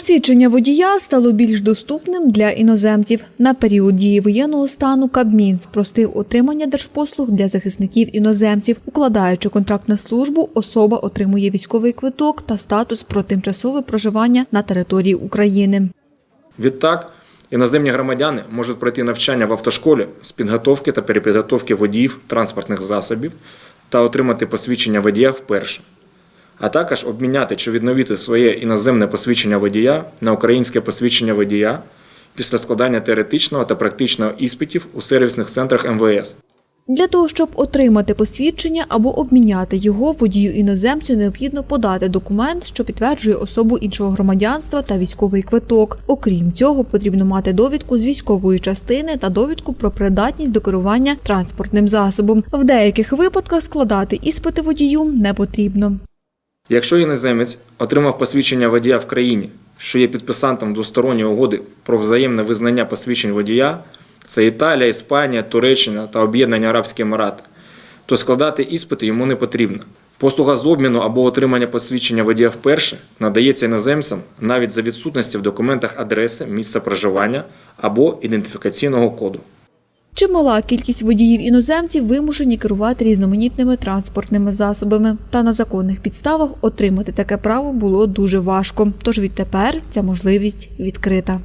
Посвідчення водія стало більш доступним для іноземців. На період дії воєнного стану Кабмін спростив отримання держпослуг для захисників іноземців. Укладаючи контракт на службу, особа отримує військовий квиток та статус про тимчасове проживання на території України. Відтак, іноземні громадяни можуть пройти навчання в автошколі з підготовки та перепідготовки водіїв транспортних засобів та отримати посвідчення водія вперше, а також обміняти чи відновити своє іноземне посвідчення водія на українське посвідчення водія після складання теоретичного та практичного іспитів у сервісних центрах МВС. Для того, щоб отримати посвідчення або обміняти його водію іноземцю, необхідно подати документ, що підтверджує особу іншого громадянства та військовий квиток. Окрім цього, потрібно мати довідку з військової частини та довідку про придатність до керування транспортним засобом. В деяких випадках складати іспити водію не потрібно. Якщо іноземець отримав посвідчення водія в країні, що є підписантом двосторонньої угоди про взаємне визнання посвідчень водія, це Італія, Іспанія, Туреччина та Об'єднані Арабські Емірати, то складати іспити йому не потрібно. Послуга з обміну або отримання посвідчення водія вперше надається іноземцям навіть за відсутності в документах адреси, місця проживання або ідентифікаційного коду. Чимала кількість водіїв іноземців вимушені керувати різноманітними транспортними засобами. Та на законних підставах отримати таке право було дуже важко. Тож відтепер ця можливість відкрита.